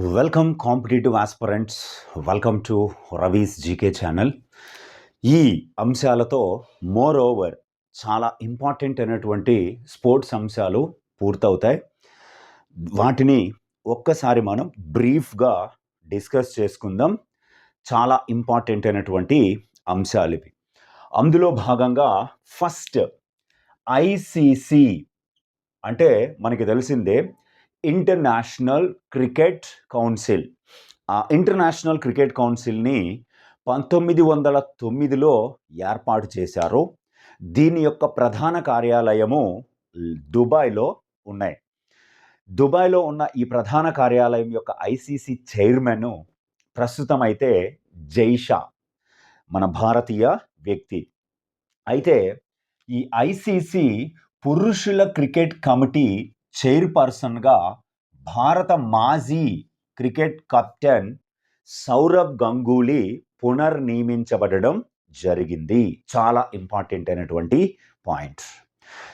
Welcome competitive aspirants welcome to Ravi's GK channel ఈ అంశాలతో more over చాలా important అయినటువంటి స్పోర్ట్స్ అంశాలు పూర్తవుతాయి. వాటిని ఒక్కసారి మనం బ్రీఫ్గా డిస్కస్ చేసుకుందాం. చాలా ఇంపార్టెంట్ అయినటువంటి అంశాలు ఇవి. అందులో భాగంగా ఫస్ట్ ఐసీసీ అంటే మనకి తెలిసిందే ఇంటర్నేషనల్ క్రికెట్ కౌన్సిల్. ఆ ఇంటర్నేషనల్ క్రికెట్ కౌన్సిల్ని పంతొమ్మిది వందల తొమ్మిదిలో ఏర్పాటు చేశారు. దీని యొక్క ప్రధాన కార్యాలయము దుబాయ్లో ఉన్నాయి. దుబాయ్లో ఉన్న ఈ ప్రధాన కార్యాలయం యొక్క ఐసీసీ చైర్మన్ ప్రస్తుతం అయితే జైషా మన భారతీయ వ్యక్తి. అయితే ఈ ఐసీసీ పురుషుల క్రికెట్ కమిటీ చైర్పర్సన్గా భారత మాజీ క్రికెట్ కెప్టెన్ సౌరభ్ గంగూలీ పునర్నియమించబడడం జరిగింది. చాలా ఇంపార్టెంట్ అయినటువంటి point.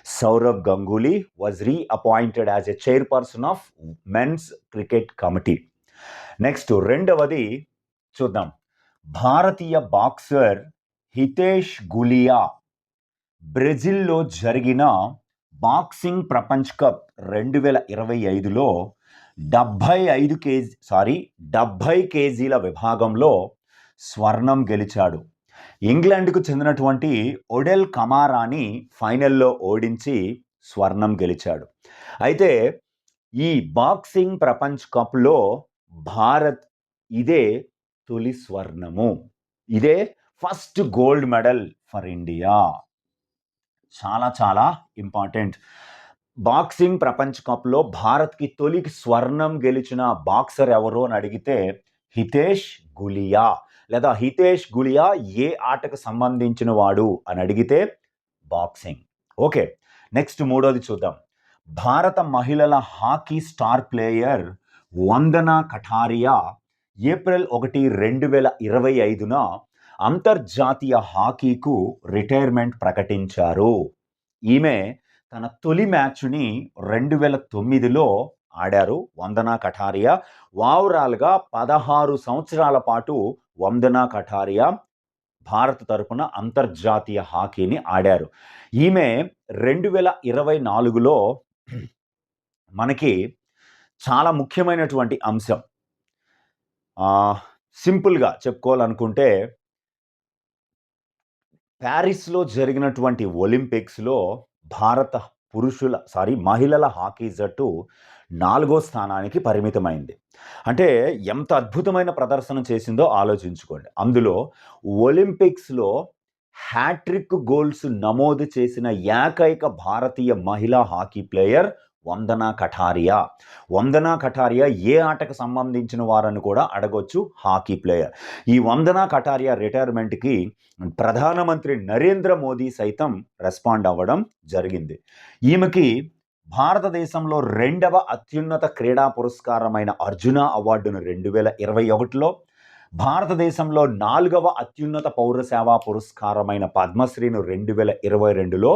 Sourav Ganguly was reappointed as a chairperson of men's cricket committee next రెండవది చూద్దాం. భారతీయ బాక్సర్ హితేష్ గులియా బ్రెజిల్లో జరిగిన బాక్సింగ్ ప్రపంచ్ కప్ రెండు వేల ఇరవై ఐదులో డెబ్భై ఐదు కేజీ సారీ డెబ్భై కేజీల విభాగంలో స్వర్ణం గెలిచాడు. ఇంగ్లాండ్కు చెందినటువంటి ఒడెల్ కమారాని ఫైనల్లో ఓడించి స్వర్ణం గెలిచాడు. అయితే ఈ బాక్సింగ్ ప్రపంచ్ కప్లో భారత్ ఇదే తొలి స్వర్ణము. ఇదే first gold medal for India. చాలా చాలా ఇంపార్టెంట్ బాక్సింగ్ ప్రపంచ కప్లో భారత్కి తొలి స్వర్ణం గెలిచిన బాక్సర్ ఎవరు అని అడిగితే హితేష్ గులియా. లేదా హితేష్ గులియా ఏ ఆటకు సంబంధించిన వాడు అని అడిగితే బాక్సింగ్ ఓకే నెక్స్ట్ మూడోది చూద్దాం. భారత మహిళల hockey star player Vandana Kataria April ఒకటి రెండు వేల ఇరవై ఐదున అంతర్జాతీయ హాకీకు రిటైర్మెంట్ ప్రకటించారు. ఈమె తన తొలి మ్యాచ్ని రెండు వేల తొమ్మిదిలో ఆడారు. వందనా కఠారియా వావరాల్గా పదహారు సంవత్సరాల పాటు వందనా కఠారియా భారత్ తరపున అంతర్జాతీయ హాకీని ఆడారు. ఈమె రెండు వేల ఇరవై నాలుగులో మనకి చాలా ముఖ్యమైనటువంటి అంశం. సింపుల్గా చెప్పుకోవాలనుకుంటే ప్యారిస్లో జరిగినటువంటి ఒలింపిక్స్లో భారత పురుషుల సారీ మహిళల హాకీ జట్టు నాలుగో స్థానానికి పరిమితమైంది. అంటే ఎంత అద్భుతమైన ప్రదర్శన చేసిందో ఆలోచించుకోండి. అందులో ఒలింపిక్స్లో హ్యాట్రిక్ గోల్స్ నమోదు చేసిన ఏకైక భారతీయ మహిళా హాకీ ప్లేయర్ వందనా కఠారియా. వందనా కఠారియా ఏ ఆటకు సంబంధించిన వారని కూడా అడగొచ్చు హాకీ ప్లేయర్. ఈ వందనా కఠారియా రిటైర్మెంట్కి ప్రధానమంత్రి నరేంద్ర మోదీ సైతం రెస్పాండ్ అవ్వడం జరిగింది. ఈమెకి భారతదేశంలో రెండవ అత్యున్నత క్రీడా పురస్కారమైన అర్జున అవార్డును రెండు వేల ఇరవై ఒకటిలో భారతదేశంలో నాలుగవ అత్యున్నత పౌర సేవా పురస్కారమైన పద్మశ్రీను రెండు వేల ఇరవై రెండులో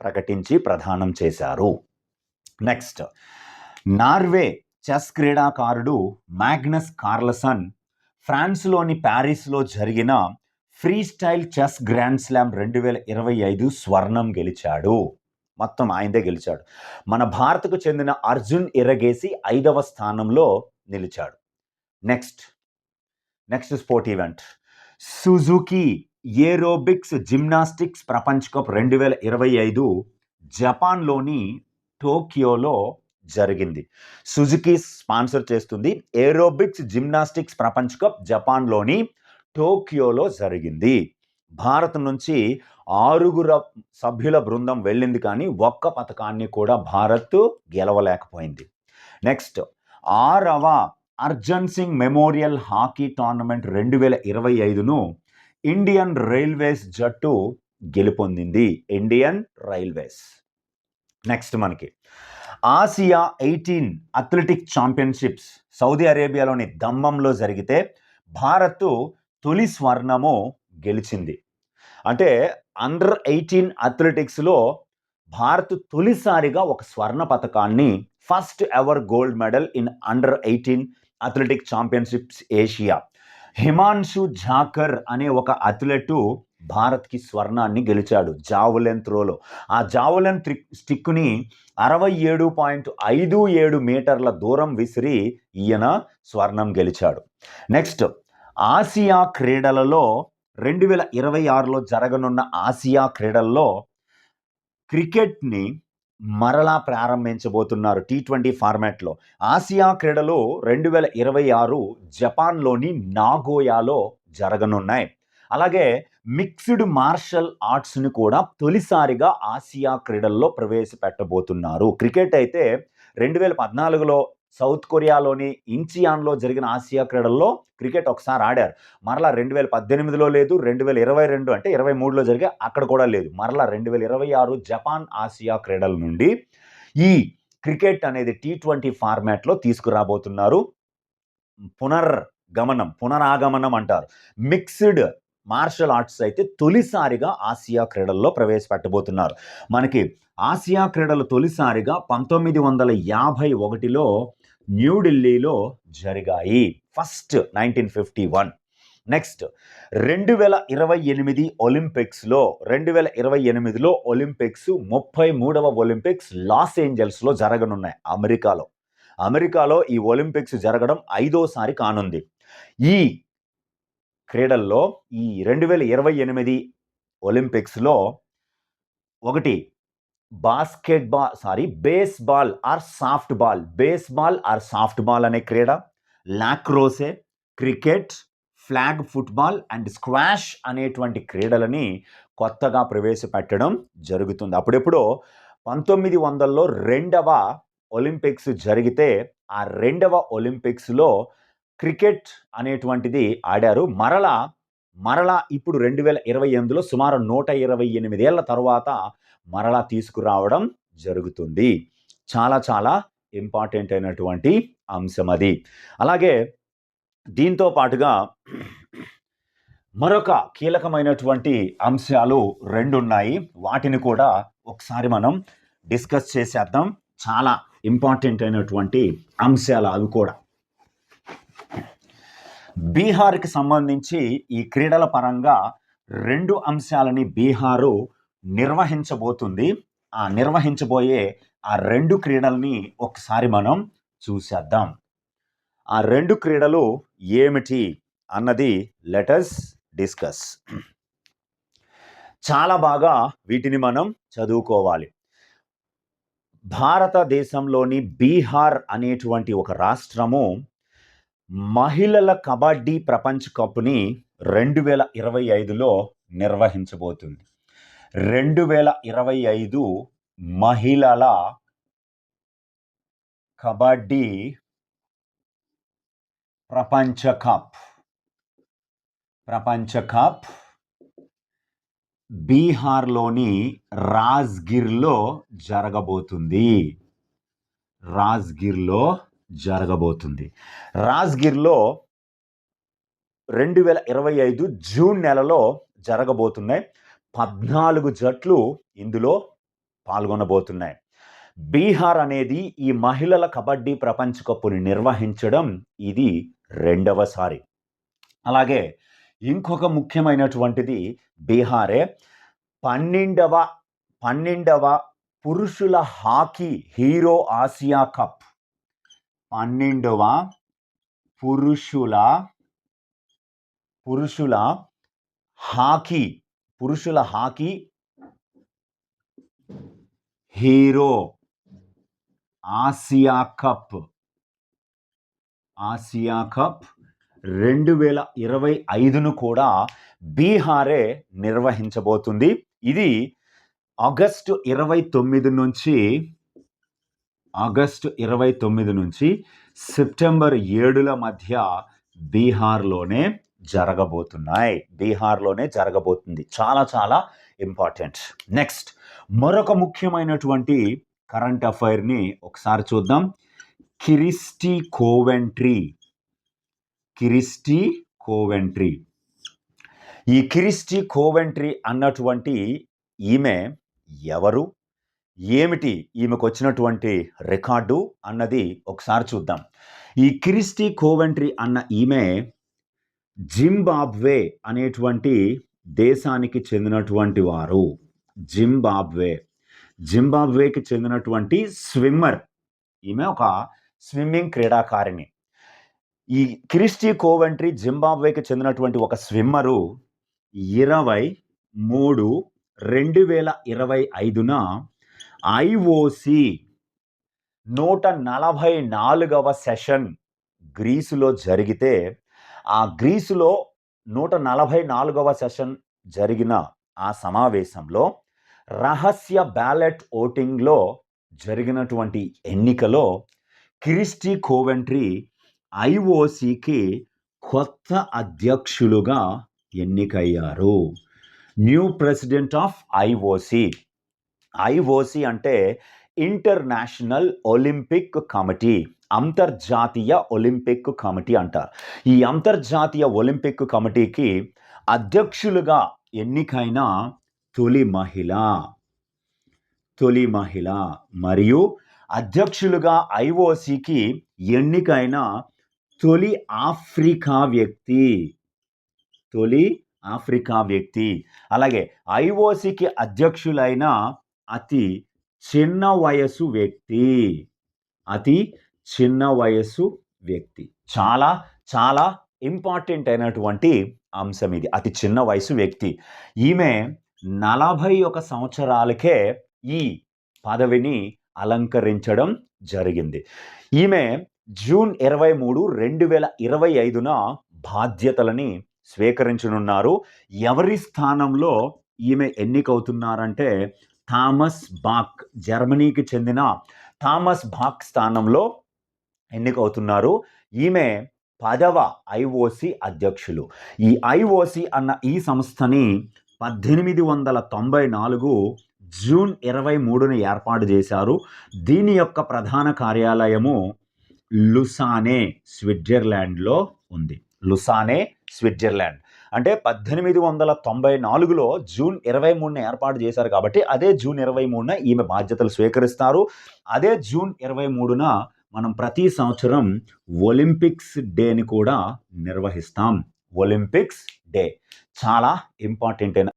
ప్రకటించి ప్రదానం చేశారు. నెక్స్ట్ నార్వే చెస్ క్రీడాకారుడు మ్యాగ్నస్ కార్లసన్ ఫ్రాన్స్లోని ప్యారిస్లో జరిగిన free style chess grand slam రెండు వేల ఇరవై ఐదు స్వర్ణం గెలిచాడు. మొత్తం ఆయనదే గెలిచాడు. మన భారత్కు చెందిన అర్జున్ ఇరగేసి ఐదవ స్థానంలో నిలిచాడు. Next next sport event Suzuki aerobics gymnastics ప్రపంచ కప్ రెండు వేల ఇరవై ఐదు జపాన్లోని టోక్యోలో జరిగింది. సుజుకి స్పాన్సర్ చేస్తుంది ఏరోబిక్స్ జిమ్నాస్టిక్స్ ప్రపంచ కప్ జపాన్లోని టోక్యోలో జరిగింది. భారత్ నుంచి ఆరుగురు సభ్యుల బృందం వెళ్ళింది కానీ ఒక్క పథకాన్ని కూడా భారత్ గెలవలేకపోయింది. నెక్స్ట్ ఆరవ Arjan Singh memorial hockey tournament రెండు వేల ఇరవై ఐదును ఇండియన్ రైల్వేస్ జట్టు గెలుపొందింది. ఇండియన్ రైల్వేస్ నెక్స్ట్ మనకి. Asia eighteen athletic championships Saudi అరేబియాలోని దమ్మంలో జరిగితే భారత్ తొలి స్వర్ణము గెలిచింది. అంటే అండర్ ఎయిటీన్ అథ్లెటిక్స్లో భారత్ తొలిసారిగా ఒక స్వర్ణ పథకాన్ని first ever gold medal in under eighteen athletic championships Asia. Himanshu Jhakhar అనే ఒక అథ్లెటు భారత్కి స్వర్ణాన్ని గెలిచాడు జావలెన్ త్రోలో. ఆ జావలెన్ త్రి స్టిక్ని అరవై ఏడు పాయింట్ ఐదు ఏడు మీటర్ల దూరం విసిరి ఈయన స్వర్ణం గెలిచాడు. నెక్స్ట్ ఆసియా క్రీడలలో రెండు వేల ఇరవై ఆరులో జరగనున్న ఆసియా క్రీడల్లో క్రికెట్ని మరలా ప్రారంభించబోతున్నారు టీ ట్వంటీ ఫార్మాట్లో. ఆసియా క్రీడలు రెండు వేల ఇరవై ఆరు జపాన్లోని నాగోయాలో జరగనున్నాయి. అలాగే మిక్స్డ్ మార్షల్ ఆర్ట్స్ని కూడా తొలిసారిగా ఆసియా క్రీడల్లో ప్రవేశపెట్టబోతున్నారు. క్రికెట్ అయితే రెండు వేల పద్నాలుగులో సౌత్ కొరియాలోని ఇంచియాన్లో జరిగిన ఆసియా క్రీడల్లో క్రికెట్ ఒకసారి ఆడారు. మరలా రెండు వేల పద్దెనిమిదిలో లేదు రెండు వేల ఇరవై రెండు అంటే ఇరవై మూడులో జరిగే అక్కడ కూడా లేదు. మరలా రెండు వేల ఇరవై ఆరు జపాన్ ఆసియా క్రీడల నుండి ఈ క్రికెట్ అనేది టీ ట్వంటీ ఫార్మాట్లో తీసుకురాబోతున్నారు. పునర్గమనం పునరాగమనం అంటారు. మిక్స్డ్ మార్షల్ ఆర్ట్స్ అయితే తొలిసారిగా ఆసియా క్రీడల్లో ప్రవేశపెట్టబోతున్నారు. మనకి ఆసియా క్రీడలు తొలిసారిగా పంతొమ్మిది వందల యాభై ఒకటిలో న్యూఢిల్లీలో జరిగాయి. First nineteen fifty one. Next రెండు వేల ఇరవై ఎనిమిది ఒలింపిక్స్లో రెండు వేల ఇరవై ఎనిమిదిలో ఒలింపిక్స్ ముప్పై మూడవ ఒలింపిక్స్ లాస్ ఏంజల్స్లో జరగనున్నాయి అమెరికాలో. అమెరికాలో ఈ ఒలింపిక్స్ జరగడం ఐదోసారి కానుంది. ఈ క్రీడల్లో ఈ రెండు వేల ఇరవై ఎనిమిది ఒలింపిక్స్లో ఒకటి basketball sorry baseball or softball baseball or softball అనే క్రీడ. Lacrosse cricket flag football and squash అనేటువంటి క్రీడలని కొత్తగా ప్రవేశపెట్టడం జరుగుతుంది. అప్పుడెప్పుడో పంతొమ్మిది వందల్లో రెండవ ఒలింపిక్స్ జరిగితే ఆ రెండవ ఒలింపిక్స్లో క్రికెట్ అనేటువంటిది ఆడారు. మరలా మరలా ఇప్పుడు రెండు వేల ఇరవై ఎనిమిదిలో సుమారు నూట ఇరవై ఎనిమిదేళ్ళ తర్వాత మరలా తీసుకురావడం జరుగుతుంది. చాలా చాలా ఇంపార్టెంట్ అయినటువంటి అంశం అది. అలాగే దీంతో పాటుగా మరొక కీలకమైనటువంటి అంశాలు రెండు ఉన్నాయి వాటిని కూడా ఒకసారి మనం డిస్కస్ చేసేద్దాం. చాలా ఇంపార్టెంట్ అయినటువంటి అంశాలు అవి కూడా. బీహార్కి సంబంధించి ఈ క్రీడల పరంగా రెండు అంశాలని బీహారు నిర్వహించబోతుంది. ఆ నిర్వహించబోయే ఆ రెండు క్రీడల్ని ఒకసారి మనం చూసేద్దాం. ఆ రెండు క్రీడలు ఏమిటి అన్నది లెటర్స్ డిస్కస్ చాలా బాగా వీటిని మనం చదువుకోవాలి. భారతదేశంలోని బీహార్ అనేటువంటి ఒక రాష్ట్రము మహిళల కబడ్డీ ప్రపంచ కప్ని రెండు వేల ఇరవై ఐదులో నిర్వహించబోతుంది. రెండు వేల ఇరవై ఐదు మహిళల కబడ్డీ ప్రపంచ కప్. ప్రపంచ కప్ బీహార్లోని రాజ్గిర్లో జరగబోతుంది. రాజ్గిర్లో జరగబోతుంది. రాజ్గిర్లో రెండు వేల ఇరవై ఐదు జూన్ నెలలో జరగబోతున్నాయి. పద్నాలుగు జట్లు ఇందులో పాల్గొనబోతున్నాయి. బీహార్ అనేది ఈ మహిళల కబడ్డీ ప్రపంచ కప్పుని నిర్వహించడం ఇది రెండవసారి. అలాగే ఇంకొక ముఖ్యమైనటువంటిది బీహారే. పన్నెండవ పన్నెండవ పురుషుల హాకీ హీరో ఆసియా కప్ పన్నెండవ పురుషుల పురుషుల హాకీ పురుషుల hockey hero Asia cup. Asia cup రెండు వేల ఇరవై ఐదును కూడా బీహారే నిర్వహించబోతుంది. ఇది ఆగస్టు ఇరవై తొమ్మిది నుంచి ఆగస్టు ఇరవై తొమ్మిది నుంచి సెప్టెంబర్ ఏడుల మధ్య బీహార్లోనే జరగబోతున్నాయి. బీహార్లోనే జరగబోతుంది. చాలా చాలా ఇంపార్టెంట్. నెక్స్ట్ మరొక ముఖ్యమైనటువంటి కరెంట్ అఫైర్ని ఒకసారి చూద్దాం. Kirsty Coventry. Kirsty Coventry. ఈ కిరిస్టీ కోవెంట్రీ అన్నటువంటి ఈమె ఎవరు? ఏమిటి ఈమెకు వచ్చినటువంటి రికార్డు అన్నది ఒకసారి చూద్దాం. ఈ క్రిస్టీ కోవెంట్రీ అన్న ఈమె జింబాబ్వే అనేటువంటి దేశానికి చెందినటువంటి వారు. జింబాబ్వే. జింబాబ్వేకి చెందినటువంటి స్విమ్మర్. ఈమె ఒక స్విమ్మింగ్ క్రీడాకారిణి. ఈ క్రిస్టీ కోవెంట్రీ జింబాబ్వేకి చెందినటువంటి ఒక స్విమ్మరు ఇరవై మూడు రెండు వేల ఇరవై ఐదున ఐఓసి నూట నలభై నాలుగవ సెషన్ గ్రీసులో జరిగితే ఆ గ్రీసులో నూట నలభై నాలుగవ సెషన్ జరిగిన ఆ సమావేశంలో రహస్య బ్యాలెట్ ఓటింగ్లో జరిగినటువంటి ఎన్నికలో క్రిస్టీ కోవెంట్రీ ఐఓసికి కొత్త అధ్యక్షులుగా ఎన్నికయ్యారు. New president of IOC IOC అంటే ఇంటర్నేషనల్ ఒలింపిక్ కమిటీ అంతర్జాతీయ ఒలింపిక్ కమిటీ అంటారు. ఈ అంతర్జాతీయ ఒలింపిక్ కమిటీకి అధ్యక్షులుగా ఎన్నికైన తొలి మహిళ తొలి మహిళ మరియు అధ్యక్షులుగా ఐఓసికి ఎన్నికైన తొలి ఆఫ్రికా వ్యక్తి తొలి ఆఫ్రికా వ్యక్తి. అలాగే ఐఓసికి అధ్యక్షులైన అతి చిన్న వయసు వ్యక్తి. అతి చిన్న వయస్సు వ్యక్తి. చాలా చాలా ఇంపార్టెంట్ అయినటువంటి అంశం ఇది. అతి చిన్న వయసు వ్యక్తి. ఈమె నలభై ఒక సంవత్సరాలకే ఈ పదవిని అలంకరించడం జరిగింది. ఈమె జూన్ ఇరవై మూడు రెండు వేల ఇరవై ఐదున బాధ్యతలని స్వీకరించనున్నారు. ఎవరి స్థానంలో ఈమె ఎన్నికవుతున్నారంటే థామస్ బాక్ జర్మనీకి చెందిన థామస్ బాక్ స్థానంలో ఎన్నికవుతున్నారు. ఈమె పదవ ఐఓసి అధ్యక్షులు. ఈ ఐఓసి అన్న ఈ సంస్థని పద్దెనిమిది వందల తొంభై నాలుగు జూన్ ఇరవై మూడున ఏర్పాటు చేశారు. దీని యొక్క ప్రధాన కార్యాలయము లుసానే స్విట్జర్లాండ్లో ఉంది. Lausanne Switzerland. అంటే పద్దెనిమిది వందల తొంభై నాలుగులో జూన్ ఇరవై మూడున ఏర్పాటు చేశారు కాబట్టి అదే జూన్ ఇరవై మూడున ఈమె బాధ్యతలు స్వీకరిస్తారు. అదే జూన్ ఇరవై మూడున మనం ప్రతి సంవత్సరం ఒలింపిక్స్ డేని కూడా నిర్వహిస్తాం. ఒలింపిక్స్ డే చాలా ఇంపార్టెంట్ అయిన